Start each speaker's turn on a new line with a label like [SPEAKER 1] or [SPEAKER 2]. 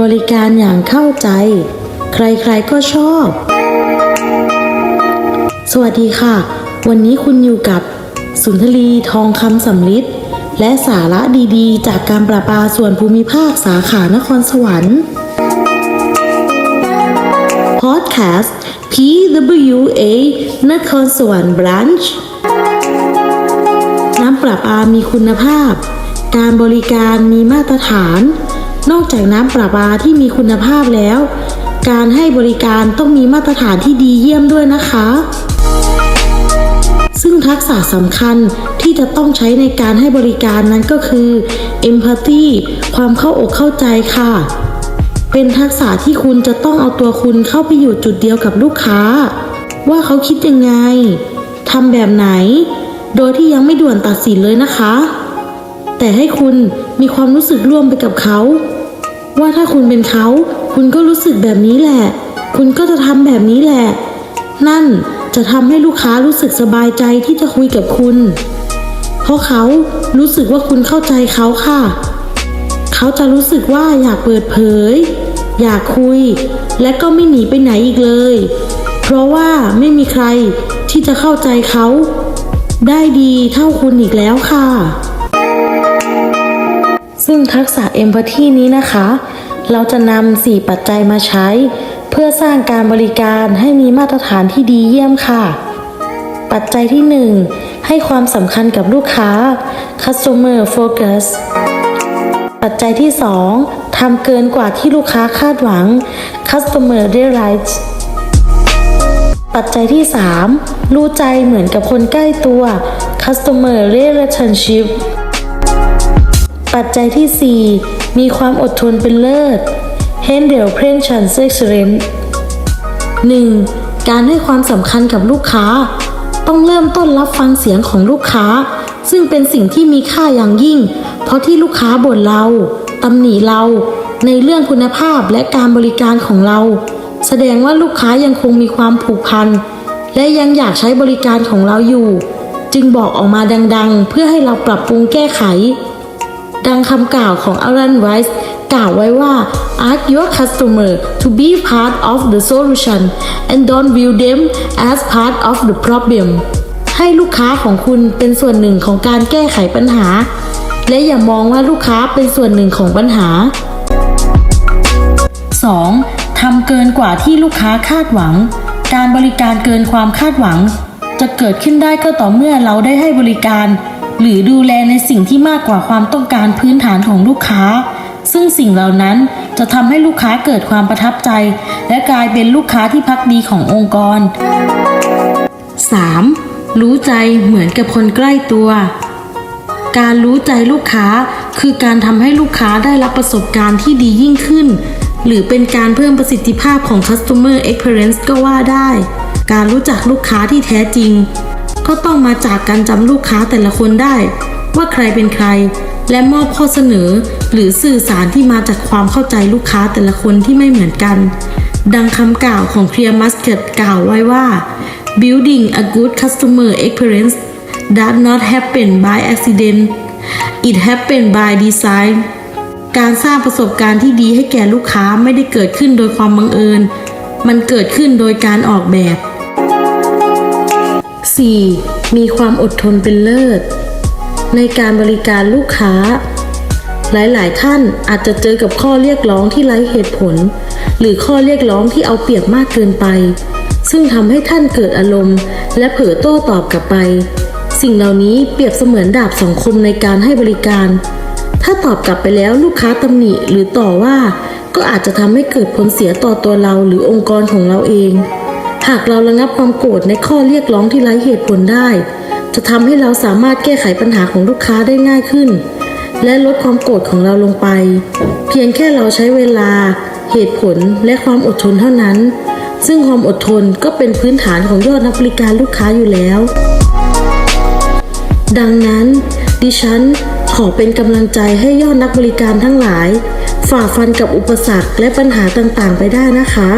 [SPEAKER 1] บริการอย่างเข้าใจ ใครๆก็ชอบ สวัสดีค่ะ วันนี้คุณอยู่กับสุนทรีทองคำสำลิดและสาระดีๆ จากการประปาส่วนภูมิภาคสาขานครสวรรค์พอดแคสต์ PWA นครสวรรค์ Branch น้ำประปามีคุณภาพ การบริการมีมาตรฐาน นอกจากน้ำประปาที่มีคุณภาพแล้ว การให้บริการต้องมีมาตรฐานที่ดีเยี่ยมด้วยนะคะ ซึ่งทักษะสำคัญที่จะต้องใช้ในการให้บริการนั้นก็คือ empathy ความเข้าอกเข้าใจค่ะ เป็นทักษะที่คุณจะต้องเอาตัวคุณเข้าไปอยู่จุดเดียวกับลูกค้า ว่าเขาคิดยังไงทำแบบไหน โดยที่ยังไม่ด่วนตัดสินเลยนะคะ แต่ให้คุณมีความรู้สึกร่วมไปกับเขา ว่าถ้าคุณเป็นเขา คุณก็รู้สึกแบบนี้แหละ คุณก็จะทำแบบนี้แหละ นั่นจะทำให้ลูกค้ารู้สึกสบายใจที่จะคุยกับคุณ เพราะเขารู้สึกว่าคุณเข้าใจเขาค่ะ เขาจะรู้สึกว่าอยากเปิดเผย อยากคุย และก็ไม่หนีไปไหนอีกเลย เพราะว่าไม่มีใครที่จะเข้าใจเขา ได้ดีเท่าคุณอีกแล้วค่ะ ซึ่งทักษะเอมพัตตีนี้นะคะ เราจะนำสี่ปัจจัยมาใช้ เพื่อสร้างการบริการให้มีมาตรฐานที่ดีเยี่ยมค่ะ ปัจจัยที่หนึ่งให้ความสำคัญกับลูกค้า customer focus ปัจจัยที่ 2ทำเกินกว่าที่ลูกค้าคาดหวัง customer delight ปัจจัยที่ 3 รู้ใจเหมือนกับคนใกล้ตัว customer relationship ปัจจัยที่ 4 มีความอดทนเป็นเลิศ handle pension excellent 1. การให้ความสำคัญกับลูกค้า ต้องเริ่มต้นรับฟังเสียงของลูกค้า ซึ่งเป็นสิ่งที่มีค่าอย่างยิ่ง เพราะที่ลูกค้าบ่นเราตำหนิเรา ในเรื่องคุณภาพและการบริการของเรา แสดงว่าลูกค้ายังคงมีความผูกพัน และยังอยากใช้บริการของเราอยู่ จึงบอกออกมาดังๆ เพื่อให้เราปรับปรุงแก้ไข ดังคำกล่าวของอ l ันไวส์กล่าวไว้ว่า ask your customer to be part of the solution and don't view them as part of the problem ให้ลูกค้าของคุณเป็นส่วนหนึ่งของการแก้ไขปัญหา และอย่ามองว่าลูกค้าเป็นส่วนหนึ่งของปัญหา 2. ทำเกินกว่าที่ลูกค้าคาดหวัง การบริการเกินความคาดหวัง จะเกิดขึ้นได้ก็ต่อเมื่อเราได้ให้บริการ หรือดูแลในสิ่งที่มากกว่าความต้องการพื้นฐานของลูกค้า ซึ่งสิ่งเหล่านั้นจะทำให้ลูกค้าเกิดความประทับใจ และกลายเป็นลูกค้าที่พักดีขององค์กร 3. รู้ใจเหมือนกับคนใกล้ตัว การรู้ใจลูกค้าคือการทำให้ลูกค้าได้รับประสบการณ์ที่ดียิ่งขึ้น หรือเป็นการเพิ่มประสิทธิภาพของ customer experience ก็ว่าได้ การรู้จักลูกค้าที่แท้จริง ก็ต้องมาจากการจำลูกค้าแต่ละคนได้ ว่าใครเป็นใคร และมอบข้อเสนอ หรือสื่อสารที่มาจากความเข้าใจลูกค้าแต่ละคนที่ไม่เหมือนกัน ดังคำกล่าวของ Clear Musket กล่าวไว้ว่า building a good customer experience does not happen by accident it happen by design การสร้างประสบการณ์ที่ดีให้แก่ลูกค้าไม่ได้เกิดขึ้นโดยความบังเอิญ มันเกิดขึ้นโดยการออกแบบ 4. มีความอดทนเป็นเลิศ ในการบริการลูกค้า หลายๆ ท่านอาจจะเจอกับข้อเรียกร้องที่ไร้เหตุผล หรือข้อเรียกร้องที่เอาเปรียบมากเกินไป ซึ่งทำให้ท่านเกิดอารมณ์ และเผลอโต้ตอบกลับไป สิ่งเหล่านี้เปรียบเสมือนดาบสองคมในการให้บริการ ถ้าตอบกลับไปแล้วลูกค้าตำหนิหรือต่อว่า ก็อาจจะทำให้เกิดผลเสียต่อตัวเราหรือองค์กรของเราเอง หากเราระงับความโกรธในข้อเรียกร้องที่ไร้เหตุผลได้ จะทำให้เราสามารถแก้ไขปัญหาของลูกค้าได้ง่ายขึ้น และลดความโกรธของเราลงไป เพียงแค่เราใช้เวลา เหตุผลและความอดทนเท่านั้น ซึ่งความอดทนก็เป็นพื้นฐานของยอดนักบริการลูกค้าอยู่แล้ว ดังนั้น ดิฉันขอเป็นกำลังใจให้ยอดนักบริการทั้งหลาย ฝ่าฟันกับอุปสรรคและปัญหาต่างๆ ไปได้นะคะ